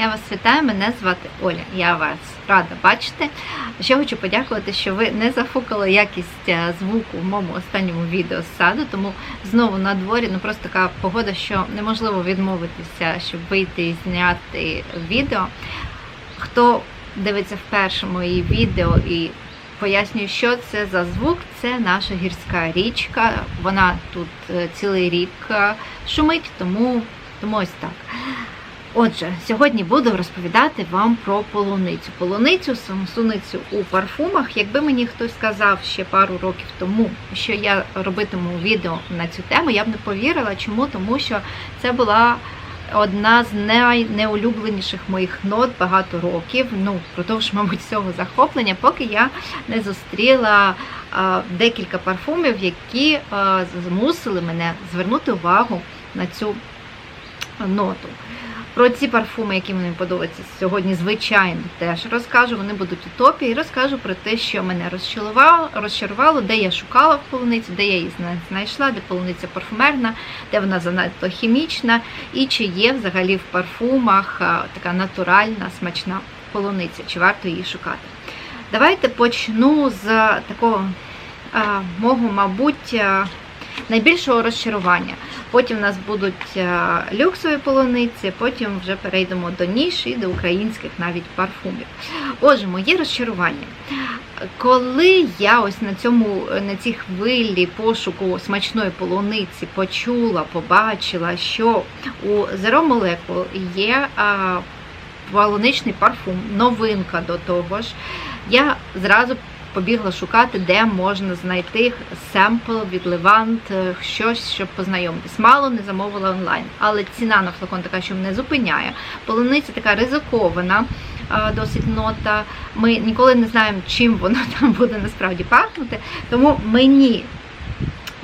Я вас вітаю, мене звати Оля. Я вас рада бачити. Ще хочу подякувати, що ви не зафукали якість е, звуку в моєму останньому відео з саду, тому знову на дворі ну просто така погода, що неможливо відмовитися, щоб вийти і зняти відео. Хто дивиться вперше мої відео і пояснюю, що це за звук, це наша гірська річка. Вона тут е, цілий рік е, шумить, тому, тому ось так. Отже, сьогодні буду розповідати вам про полуницю. Полуницю, самосуницю у парфумах. Якби мені хтось сказав ще пару років тому, що я робитиму відео на цю тему, я б не повірила. Чому? Тому що це була одна з найнеулюбленіших моїх нот багато років. Ну, впродовж, мабуть, цього захоплення, поки я не зустріла декілька парфумів, які змусили мене звернути увагу на цю ноту. Про ці парфуми, які мені подобаються сьогодні, звичайно, теж розкажу. Вони будуть у топі і розкажу про те, що мене розчарувало, розчарувало, де я шукала в полуниці, де я її знайшла, де полуниця парфумерна, де вона занадто хімічна, і чи є взагалі в парфумах така натуральна, смачна полуниця, чи варто її шукати. Давайте почну з такого мого, мабуть, найбільшого розчарування. Потім у нас будуть люксові полуниці, потім вже перейдемо до ніш і до українських навіть парфумів. Отже, моє розчарування. Коли я ось на цьому на цій хвилі пошуку смачної полуниці почула, побачила, що у Zero Molecule є полуничний парфум, новинка до того ж, я зразу побігла шукати, де можна знайти семпл від Levant, щось, щоб познайомитись. Мало не замовила онлайн, але ціна на флакон така, що мене зупиняє. Полуниця така ризикована. Досить нота. Ми ніколи не знаємо, чим воно там буде насправді пахнути. Тому мені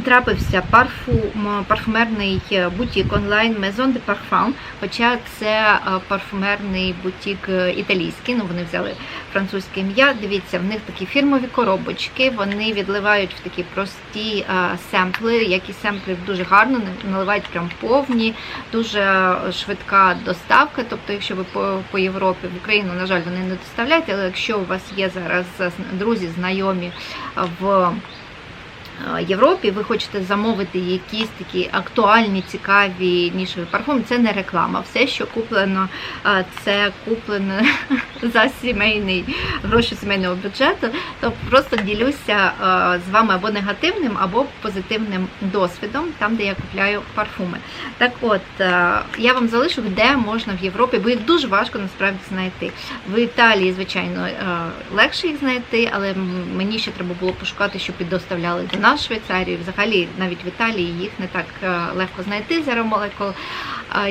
трапився парфум, парфумерний бутік онлайн Maison de Parfum, хоча це парфумерний бутік італійський, ну вони взяли французьке ім'я. Дивіться, в них такі фірмові коробочки, вони відливають в такі прості семпли, які семпли дуже гарно наливають прям повні, дуже швидка доставка. Тобто, якщо ви по, по Європі в Україну, на жаль, вони не доставляють, але якщо у вас є зараз друзі, знайомі в Європі, ви хочете замовити якісь такі актуальні, цікаві нішові парфуми, це не реклама. Все, що куплено, це куплено за сімейний гроші сімейного бюджету. То просто ділюся з вами або негативним, або позитивним досвідом, там, де я купляю парфуми. Так от, я вам залишу, де можна в Європі, бо їх дуже важко насправді знайти. В Італії, звичайно, легше їх знайти, але мені ще треба було пошукати, щоб піддоставляли до нас Швейцарії, взагалі навіть в Італії їх не так легко знайти Zero Molecule.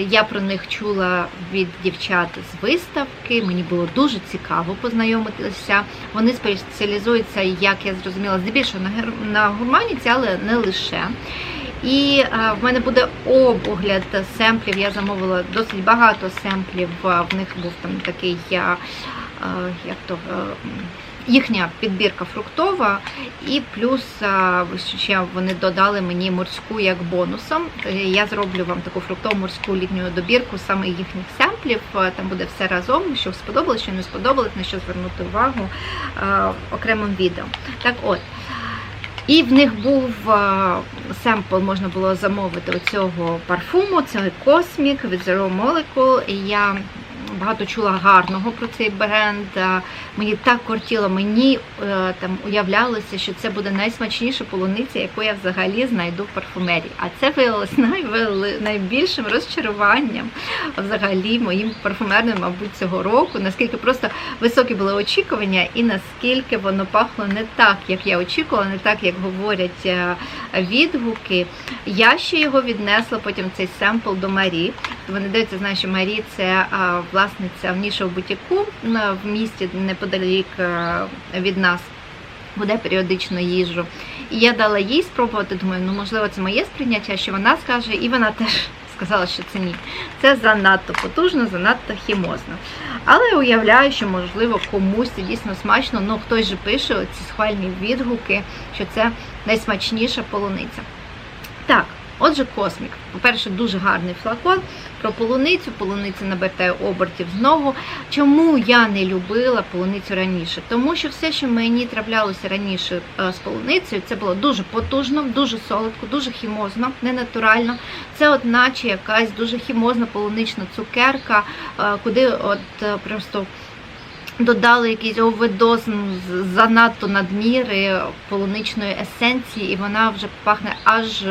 Я про них чула від дівчат з виставки. Мені було дуже цікаво познайомитися. Вони спеціалізуються, як я зрозуміла, здебільшого на гурманіці, але не лише. І в мене буде обогляд семплів. Я замовила досить багато семплів. В них був там такий як то їхня підбірка фруктова, і плюс ще вони додали мені морську як бонусом. Я зроблю вам таку фруктову морську літню добірку саме їхніх семплів. Там буде все разом, що сподобалось, що не сподобалось, на що звернути увагу окремим відео. Так от. І в них був семпл, можна було замовити оцього парфуму, це Cosmic від Zero Molecule. І я багато чула гарного про цей бренд. Мені так кортіло, мені е, там уявлялося, що це буде найсмачніша полуниця, яку я взагалі знайду в парфумерії. А це виявилось найвели... найбільшим розчаруванням взагалі моїм парфумерним, мабуть, цього року. Наскільки просто високі були очікування, і наскільки воно пахло не так, як я очікувала, не так, як говорять е, відгуки. Я ще його віднесла потім цей семпл до Марі. Вони дивляться, знають, що Марі це власниця в нішого бутіку в місті неподалік від нас. Буде періодично їжу. І я дала їй спробувати, думаю, ну можливо, це моє сприйняття, що вона скаже, і вона теж сказала, що це ні. Це занадто потужно, занадто хімозно. Але уявляю, що, можливо, комусь це дійсно смачно, ну хтось же пише ці схвальні відгуки, що це найсмачніша полуниця. Так, Отже, космік. По-перше, дуже гарний флакон. Про полуницю. Полуниця набертає обертів знову. Чому я не любила полуницю раніше? Тому що все, що мені траплялося раніше е, з полуницею, це було дуже потужно, дуже солодко, дуже хімозно, ненатурально. Це, от, наче якась дуже хімозна полунична цукерка, е, куди от е, просто. Додали якийсь оведоз ну, занадто надміри полуничної есенції, і вона вже пахне аж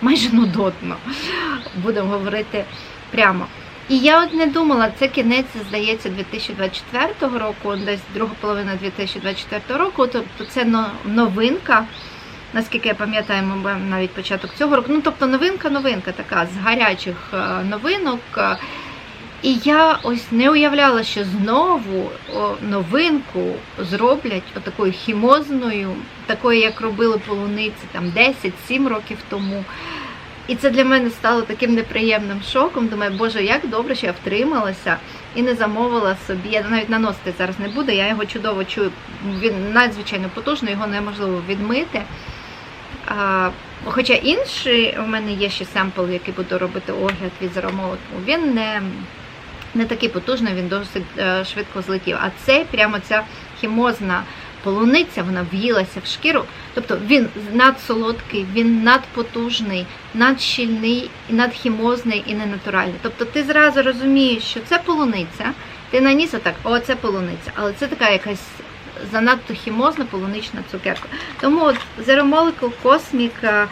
майже нудотно. Будемо говорити прямо. І я от не думала, це кінець, здається, 2024 року, десь друга половина 2024 року. Тобто це но- новинка. Наскільки я пам'ятаю, навіть початок цього року. Ну, тобто новинка-новинка така з гарячих е, новинок. І я ось не уявляла, що знову новинку зроблять отакою хімозною, такою, як робили полуниці там 10-7 років тому. І це для мене стало таким неприємним шоком. Думаю, боже, як добре, що я втрималася і не замовила собі. Я навіть наносити зараз не буду, я його чудово чую. Він надзвичайно потужний, його неможливо відмити. А, хоча інший у мене є ще семпл, який буду робити огляд від Зарамолику, він не, не такий потужний, він досить е, швидко злетів. А цей прямо ця хімозна полуниця, вона в'їлася в шкіру. Тобто він надсолодкий, він надпотужний, надщільний, надхімозний і ненатуральний. Тобто ти зразу розумієш, що це полуниця, ти наніс отак, о, це полуниця, але це така якась занадто хімозна полунична цукерка. Тому от Cosmic, е,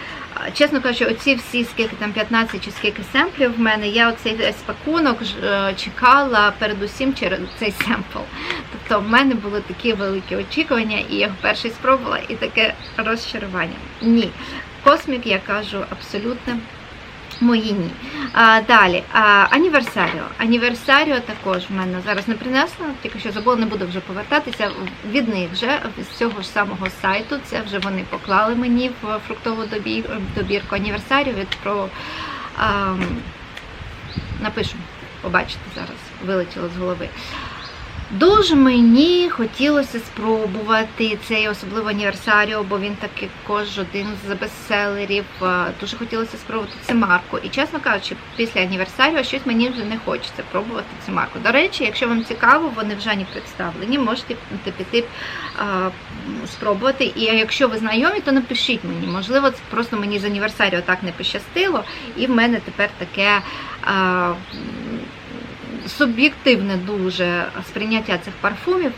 чесно кажучи, оці всі скільки там 15 чи скільки семплів в мене, я оцей весь пакунок е, чекала передусім через цей семпл. Тобто в мене були такі великі очікування, і я його перший спробувала, і таке розчарування. Ні. Космік, я кажу, абсолютно мої ні. А, далі, а, аніверсаріо. Аніверсаріо також в мене зараз не принесла, тільки що забула, не буду вже повертатися. Від них вже з цього ж самого сайту. Це вже вони поклали мені в фруктову добі- добірку аніверсаріо від про. А, напишу, побачите зараз, вилетіло з голови. Дуже мені хотілося спробувати цей особливо аніверсаріо, бо він також один з бестселерів. Дуже хотілося спробувати цю марку. І чесно кажучи, після аніверсаріо щось мені вже не хочеться пробувати цю марку. До речі, якщо вам цікаво, вони вже не представлені, можете піти спробувати. І якщо ви знайомі, то напишіть мені. Можливо, це просто мені з аніверсаріо так не пощастило, і в мене тепер таке. Суб'єктивне дуже сприйняття цих парфумів.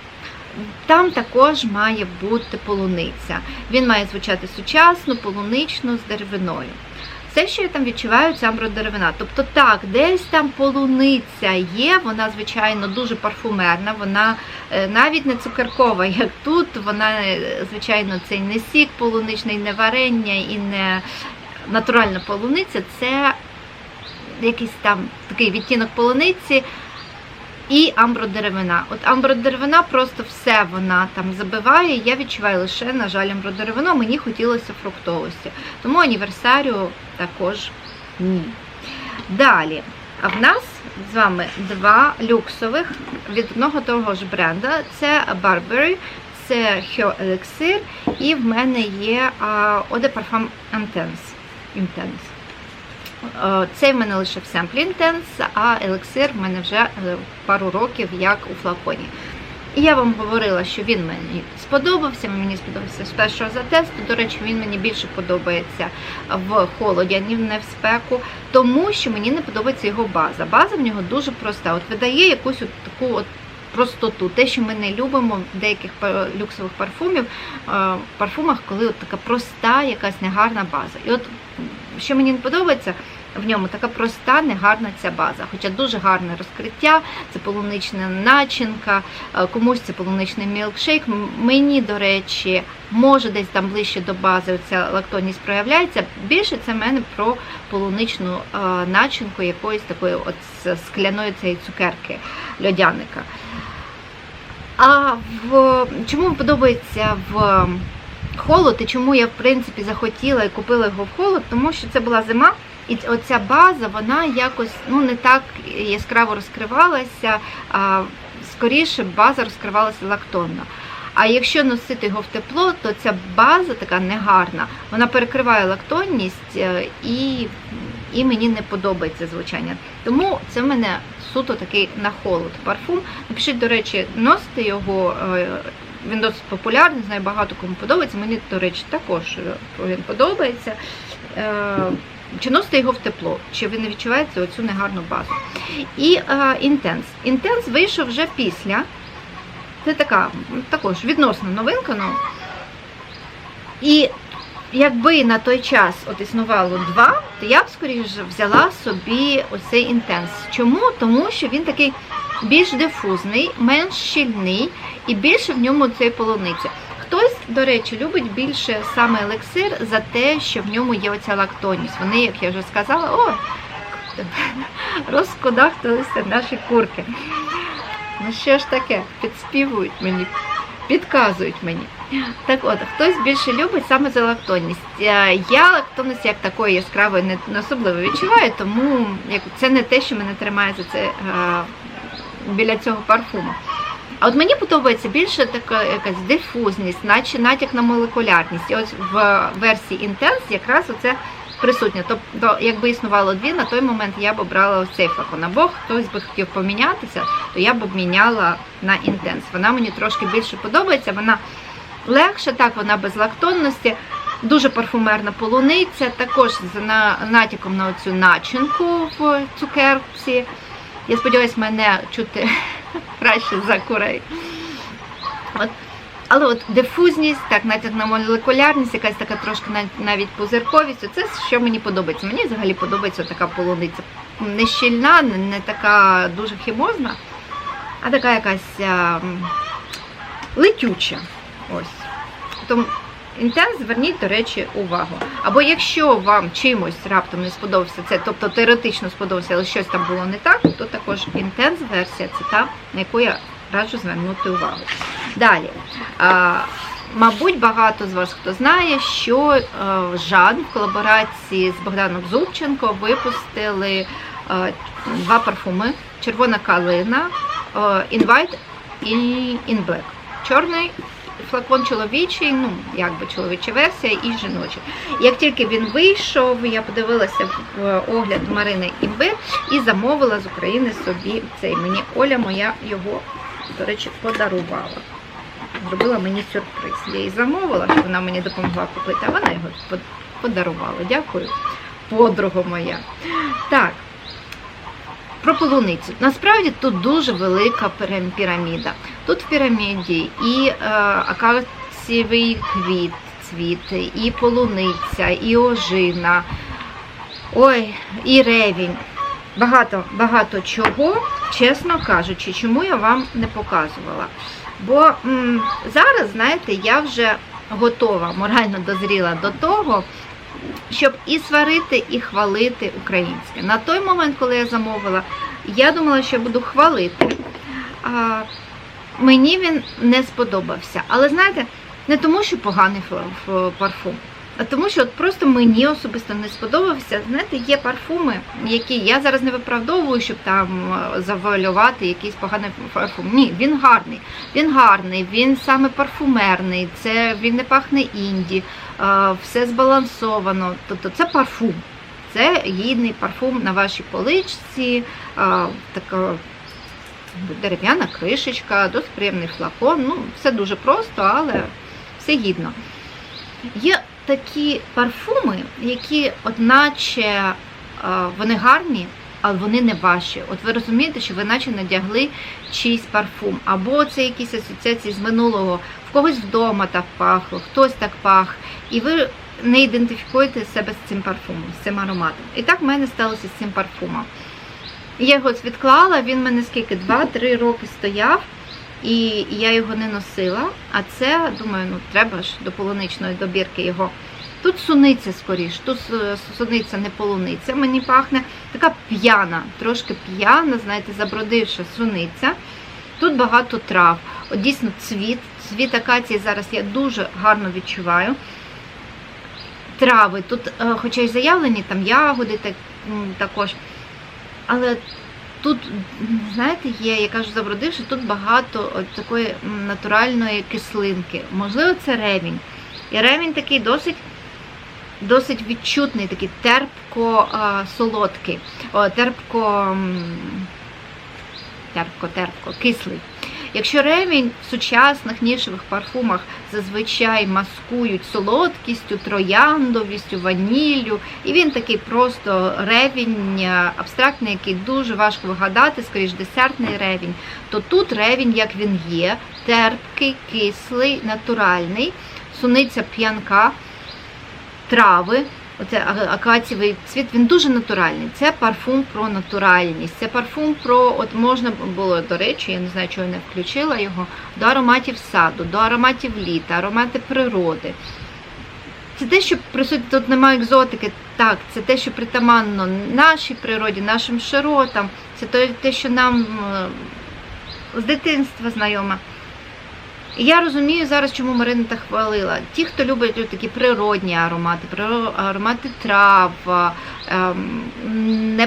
Там також має бути полуниця. Він має звучати сучасно, полунично з деревиною. Все, що я там відчуваю, це амбродеревина. Тобто так, десь там полуниця є, вона, звичайно, дуже парфумерна, вона е, навіть не цукеркова, як тут. Вона, е, звичайно, це не сік полуничний, не варення і не натуральна полуниця. Це якийсь там такий відтінок полуниці і амбродеревина. От амбродеревина просто все вона там забиває. Я відчуваю лише, на жаль, амбродеревину, мені хотілося фруктовості. Тому аніверсарію також ні. Далі. А в нас з вами два люксових від одного того ж бренда. Це Burberry, це Hue Elixir, і в мене є Eau de Parfum. Е, Цей в мене лише в семплі Intense, а елексир в мене вже е, пару років як у флаконі. І я вам говорила, що він мені сподобався, мені сподобався з першого затесту. До речі, він мені більше подобається в холоді, аніж не в спеку, тому що мені не подобається його база. База в нього дуже проста. От видає якусь от таку от простоту. Те, що ми не любимо в деяких люксових парфумів, е, парфумах, коли от така проста, якась негарна база. І от що мені не подобається. В ньому така проста, негарна ця база. Хоча дуже гарне розкриття, це полунична начинка, е, комусь це полуничний мілкшейк. Мені, до речі, може десь там ближче до бази ця лактонність проявляється. Більше це в мене про полуничну е, начинку якоїсь такої от скляної цієї цукерки льодяника. А в чому подобається в холод і чому я в принципі захотіла і купила його в холод, тому що це була зима, і оця база вона якось ну не так яскраво розкривалася, а скоріше база розкривалася лактонно. А якщо носити його в тепло, то ця база така негарна, вона перекриває лактонність е, і, і мені не подобається звучання. Тому це в мене суто такий на холод парфум. Напишіть, до речі, носите його. Він досить популярний, знаю, багато кому подобається. Мені, до речі, також е, він подобається. Е, Чи носите його в тепло, чи ви не відчуваєте оцю негарну базу? І інтенс. Інтенс вийшов вже після. Це така також відносна новинка. Ну. І якби на той час от існувало два, то я б скоріше взяла собі оцей інтенс. Чому? Тому що він такий більш дифузний, менш щільний і більше в ньому цієї полуниці. Хтось, до речі, любить більше саме елексир за те, що в ньому є оця лактонність. Вони, як я вже сказала, о, розкудахталися наші курки. Ну що ж таке? Підспівують мені, підказують мені. Так от, хтось більше любить саме за лактонність. Е, Я лактонність як такої яскравої не особливо відчуваю, тому це не те, що мене тримає за це е, біля цього парфуму. А от мені подобається більше така якась дифузність, наче натяк на молекулярність. І ось в версії Intense якраз оце присутнє. Тобто, якби існувало дві, на той момент я б обрала ось цей флакон. Або хтось би хотів помінятися, то я б обміняла на Intense. Вона мені трошки більше подобається. Вона легша, так, вона без лактонності. Дуже парфумерна полуниця, також з натяком на оцю начинку в цукерці. Я сподіваюся, мене чути краще за курей. От. Але от дифузність, так, натяк на молекулярність, якась така трошки навіть пузирковість, це що мені подобається. Мені взагалі подобається така полуниця. Не щільна, не, така дуже хімозна, а така якась а, летюча. Ось. Тому інтенс зверніть, до речі, увагу. Або якщо вам чимось раптом не сподобався це, тобто теоретично сподобався, але щось там було не так, то також інтенс версія це та, на яку я раджу звернути увагу. Далі. А, Мабуть, багато з вас хто знає, що е, Жан в колаборації з Богданом Зубченко випустили е, два парфуми: червона калина, е, Invite і In Black. Чорний флакон чоловічий, ну якби чоловіча версія і жіночий. Як тільки він вийшов, я подивилася в огляд Марини Імбир і замовила з України собі цей. Мені Оля моя його, до речі, подарувала. Зробила мені сюрприз. Я її замовила, щоб вона мені допомогла купити, а вона його подарувала. Дякую, подруга моя. Так. Про полуницю. Насправді тут дуже велика піраміда. Тут в піраміді і е, акацієвий квіт, цвіт, і полуниця, і ожина, ой, і ревінь. Багато, багато чого, чесно кажучи, чому я вам не показувала. Бо м, зараз, знаєте, я вже готова, морально дозріла до того, щоб і сварити, і хвалити українське. На той момент, коли я замовила, я думала, що буду хвалити. А, мені він не сподобався. Але знаєте, не тому, що поганий парфум, тому, що от просто мені особисто не сподобався. Знаєте, є парфуми, які я зараз не виправдовую, щоб там е, завуалювати якийсь поганий парфум. Ні, він гарний. Він гарний, він саме парфумерний, це він не пахне інді, е, все збалансовано. Тобто це парфум. Це гідний парфум на вашій поличці, е, така дерев'яна кришечка, досить приємний флакон. Ну, все дуже просто, але все гідно. Є такі парфуми, які, одначе, е, вони гарні, але вони не ваші. От ви розумієте, що ви наче надягли чийсь парфум, або це якісь асоціації з минулого, в когось вдома так пахло, хтось так пах, і ви не ідентифікуєте себе з цим парфумом, з цим ароматом. І так в мене сталося з цим парфумом. Я його відклала, він в мене скільки 2-3 роки стояв, і я його не носила. А це, думаю, ну треба ж до полуничної добірки його. Тут суниця скоріш, тут е, суниця не полуниця, мені пахне. Така п'яна, трошки п'яна, знаєте, забродивша суниця. Тут багато трав. От дійсно цвіт. Цвіт акації зараз я дуже гарно відчуваю. Трави. Тут, е, хоча й заявлені там ягоди так, також. Але тут, знаєте, є, я кажу, забродивши, тут багато такої натуральної кислинки. Можливо, це ревінь. І ремінь такий досить. Досить відчутний, такий терпко-солодкий, терпко, м, терпко, терпко, кислий. Якщо ревінь в сучасних нішевих парфумах зазвичай маскують солодкістю, трояндовістю, ваніллю, і він такий просто ревінь е, абстрактний, який дуже важко вигадати, скоріш десертний ревінь, то тут ревінь, як він є, терпкий, кислий, натуральний, суниця п'янка, трави. Оце а- акацієвий цвіт, він дуже натуральний. Це парфум про натуральність. Це парфум про, от можна було, до речі, я не знаю, чого я не включила його, до ароматів саду, до ароматів літа, аромати природи. Це те, що присутні, тут немає екзотики, так, це те, що притаманно нашій природі, нашим широтам, це те, що нам е, з дитинства знайоме. Я розумію зараз, чому Марина так хвалила. Ті, хто любить такі природні аромати, аромати трав, ем, не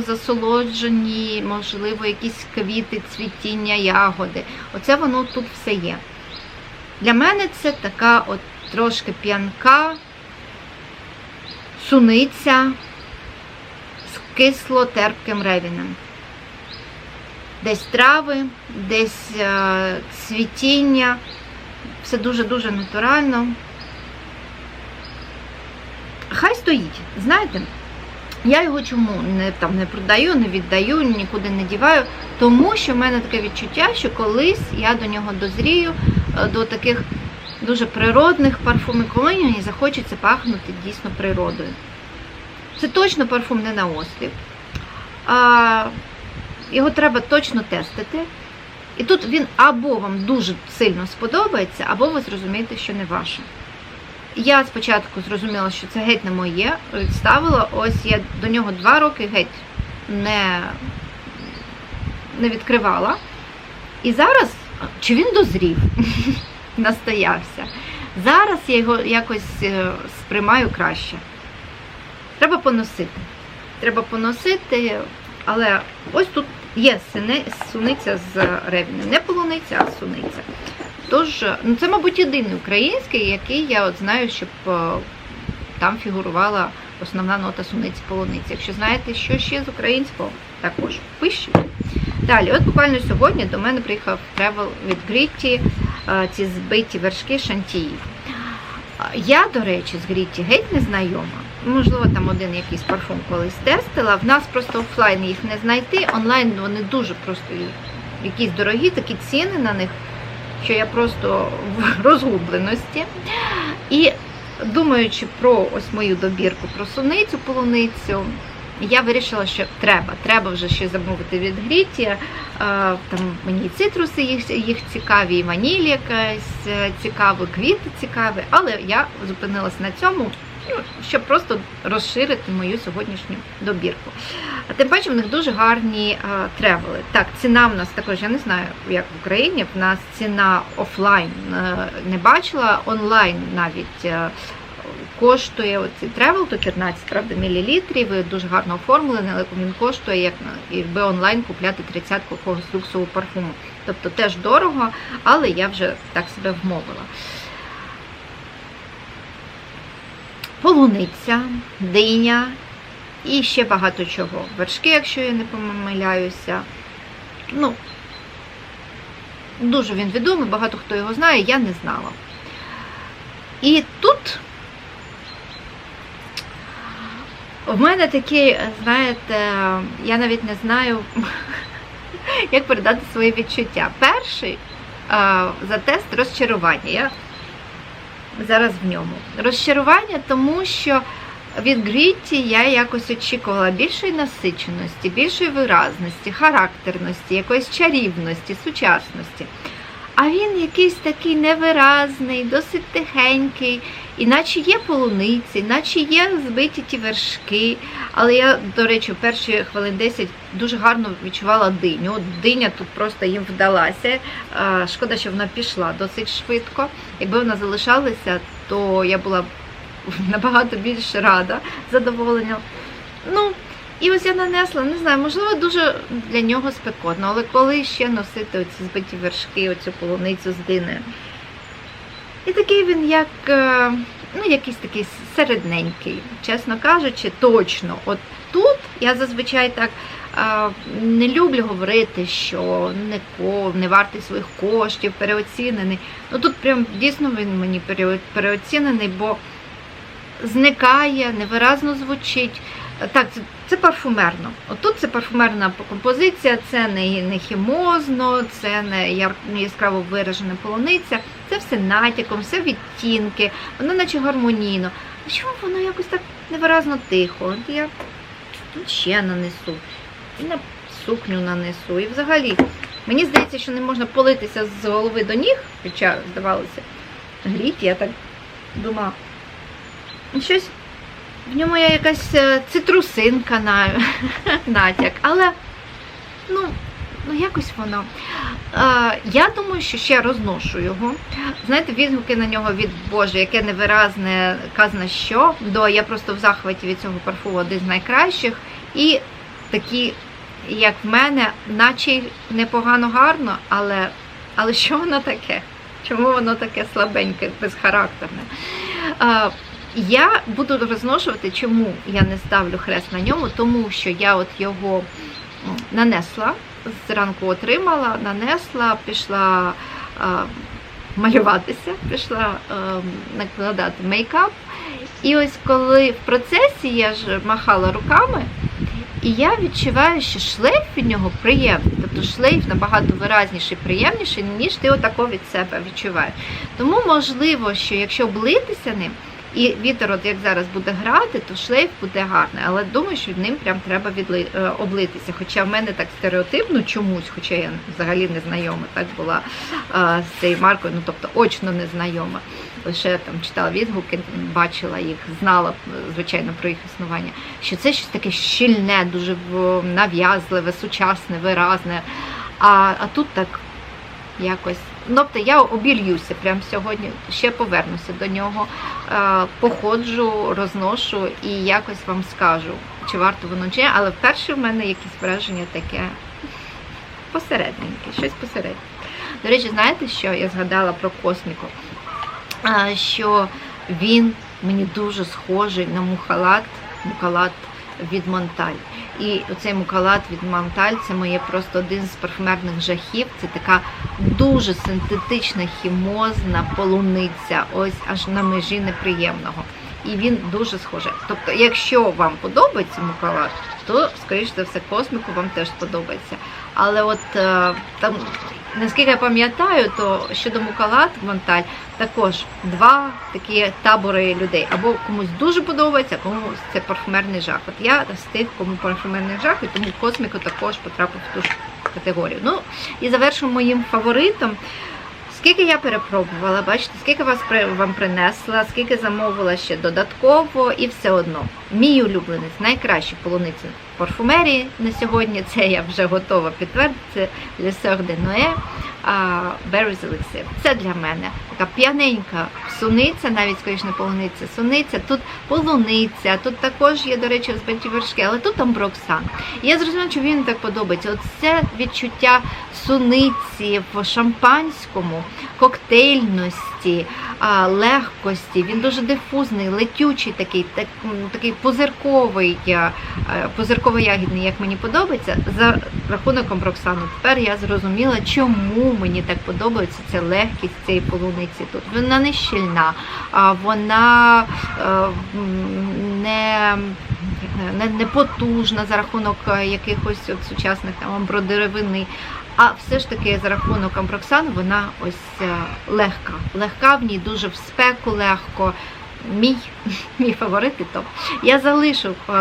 засолоджені, можливо, якісь квіти, цвітіння, ягоди. Оце воно тут все є. Для мене це така от трошки п'янка, суниця з кисло-терпким ревінем. Десь трави, десь е, цвітіння. Все дуже-дуже натурально. Хай стоїть. Знаєте, я його чому не, там, не продаю, не віддаю, нікуди не діваю, тому що в мене таке відчуття, що колись я до нього дозрію, е, до таких дуже природних парфумів, коли мені захочеться пахнути дійсно природою. Це точно парфум не на осліп. Його треба точно тестити. І тут він або вам дуже сильно сподобається, або ви зрозумієте, що не ваше. Я спочатку зрозуміла, що це геть не моє, відставила. Ось я до нього два роки геть не, не відкривала. І зараз, чи він дозрів, настоявся. Зараз я його якось е, сприймаю краще. Треба поносити. Треба поносити, але ось тут є суниця з ревня. Не полуниця, а суниця. Тож, ну це, мабуть, єдиний український, який я от знаю, щоб е, там фігурувала основна нота суниці полуниці. Якщо знаєте, що ще з українського, також пишіть. Далі, от буквально сьогодні до мене приїхав тревел від Грітті, е, ці збиті вершки шантії. Я, до речі, з Грітті геть не знайома. Можливо, там один якийсь парфум колись тестила. В нас просто офлайн їх не знайти. Онлайн вони дуже просто якісь дорогі, такі ціни на них, що я просто в розгубленості. І думаючи про ось мою добірку про суницю, полуницю, я вирішила, що треба. Треба вже ще замовити від Гріті. Е, Там мені цитруси їх, їх цікаві, і ваніль якась е, цікава, квіти цікаві. Але я зупинилася на цьому, щоб просто розширити мою сьогоднішню добірку. А тим паче в них дуже гарні е, тревели. Так, ціна в нас також, я не знаю, як в Україні. В нас ціна офлайн е, не бачила, онлайн навіть. е, Коштує оцей тревел, то 15 правда, мілілітрів, дуже гарно оформлений, але він коштує, як якби онлайн купляти 30 якогось люксового парфуму. Тобто теж дорого, але я вже так себе вмовила. Полуниця, диня і ще багато чого. Вершки, якщо я не помиляюся. Ну, дуже він відомий, багато хто його знає, я не знала. І тут в мене такі, знаєте, я навіть не знаю, як передати свої відчуття. Перший за тест розчарування. Я зараз в ньому. Розчарування, тому що від Грітті я якось очікувала більшої насиченості, більшої виразності, характерності, якоїсь чарівності, сучасності. А він якийсь такий невиразний, досить тихенький, іначе є полуниці, наче є збиті ті вершки. Але я, до речі, перші хвилин 10 дуже гарно відчувала диню. Диня тут просто їм вдалася. Шкода, що вона пішла досить швидко. Якби вона залишалася, то я була набагато більш рада, задоволення. Ну, І ось я нанесла, не знаю, можливо, дуже для нього спекотно, але коли ще носити оці збиті вершки, оцю полуницю з диною. І такий він, як е, ну, якийсь такий середненький, чесно кажучи, точно. От тут я зазвичай так е, не люблю говорити, що не, ко- не вартий своїх коштів, переоцінений. Ну тут прям дійсно він мені переоцінений, бо зникає, невиразно звучить. Так, це, це парфумерно. Отут це парфумерна композиція, це не, не хімозно, це не яскраво виражена полуниця, це все натяком, все відтінки, воно наче гармонійно. А чому воно якось так невиразно тихо? От я тут ще нанесу, і на сукню нанесу. І взагалі, мені здається, що не можна политися з голови до ніг, хоча здавалося, гліть, я так думала. Щось в ньому є якась е, цитрусинка на натяк, але ну, ну якось воно. Е, я думаю, що ще розношу його. Знаєте, відгуки на нього від Боже, яке невиразне казна що. До я просто в захваті від цього парфуму один з найкращих. І такі, як в мене, наче непогано гарно, але, але що воно таке? Чому воно таке слабеньке, безхарактерне? Е, я буду розношувати, чому я не ставлю хрест на ньому, тому що я от його нанесла, зранку отримала, нанесла, пішла е, малюватися, пішла е, накладати мейкап. І ось коли в процесі я ж махала руками, і я відчуваю, що шлейф від нього приємний. Тобто шлейф набагато виразніший, приємніший, ніж ти отако від себе відчуваєш. Тому можливо, що якщо облитися ним, і вітер, от як зараз буде грати, то шлейф буде гарний. Але думаю, що ним прям треба відли... е, облитися. Хоча в мене так стереотипно чомусь, хоча я взагалі не знайома, так була е, з цією маркою, ну тобто очно не знайома. Лише там читала відгуки, бачила їх, знала звичайно про їх існування. Що це щось таке щільне, дуже нав'язливе, сучасне, виразне. А, а тут так якось. Ну, Тобто я обільюся прямо сьогодні, ще повернуся до нього, е, походжу, розношу і якось вам скажу, чи варто воно чи ні. Але вперше в мене якесь враження таке посередненьке, щось посереднє. До речі, знаєте, що я згадала про косміку? Що він мені дуже схожий на мухалат, мукалат від Монталь. І оцей мукалат від Манталь це моє просто один з парфумерних жахів. Це така дуже синтетична хімозна полуниця, ось аж на межі неприємного. І він дуже схожий. Тобто, якщо вам подобається мукалат, то, скоріш за все, косміку вам теж сподобається. Але от е, там, наскільки я пам'ятаю, то щодо мукалат Монталь також два такі табори людей. Або комусь дуже подобається, а комусь це парфумерний жах. От я з тих, кому парфумерний жах, і тому косміку також потрапив в ту ж категорію. Ну і завершимо моїм фаворитом. Скільки я перепробувала, бачите, скільки вас вам принесла, скільки замовила ще додатково, і все одно. Мій улюбленець, найкращі полуниці парфумерії на сьогодні. Це я вже готова підтвердити. Le Sœur de Noé Berries Elixir. Це для мене така п'яненька суниця, навіть скоріш не полуниця, суниця. Тут полуниця, тут також є, до речі, збиті вершки, але тут амброксан. І я зрозуміла, що він так подобається. От це відчуття суниці в шампанському, коктейльності, легкості. Він дуже дифузний, летючий такий, так, такий позирковий, а, е, позирково-ягідний, як мені подобається, за рахунок амброксану. Тепер я зрозуміла, чому мені так подобається ця легкість цієї полуниці тут. Вона не щільна, вона е, не, не, не потужна за рахунок е, якихось от сучасних там амбродеревини. А все ж таки за рахунок амброксану вона ось е, легка. Легка в ній дуже в спеку легко. Мій, мій фаворит і топ. Я залишу е,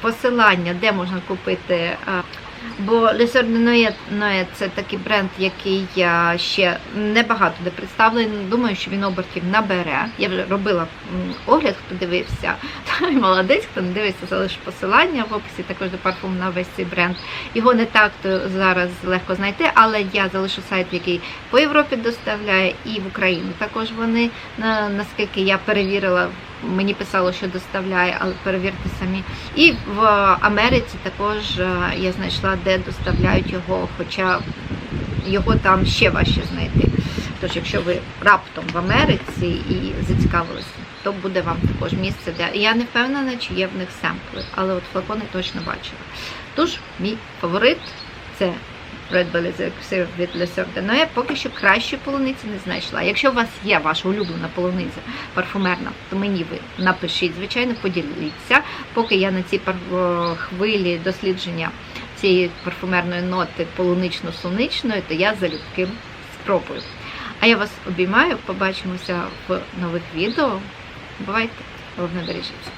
посилання, де можна купити. Бо Le Sœur de Noé, Noé – це такий бренд, який я ще небагато де представлений. Думаю, що він обертів набере. Я вже робила огляд, хто дивився. Той молодець, хто не дивився, залишу посилання в описі також до парфуму на весь цей бренд. Його не так то зараз легко знайти, але я залишу сайт, який по Європі доставляє, і в Україну. Також вони, наскільки я перевірила мені писало, що доставляє, але перевірте самі. І в Америці також е, я знайшла, де доставляють його, хоча його там ще важче знайти. Тож, якщо ви раптом в Америці і зацікавилися, то буде вам також місце, де я не впевнена, чи є в них семпли, але от флакони точно бачила. Тож, мій фаворит це від Le Sœur de Noé. Поки що кращої полуниці не знайшла. Якщо у вас є ваша улюблена полуниця парфумерна, то мені ви напишіть, звичайно, поділіться. Поки я на цій хвилі дослідження цієї парфумерної ноти полунично-соничної, то я залюбки спробую. А я вас обіймаю, побачимося в нових відео. Бувайте, головне бережіть.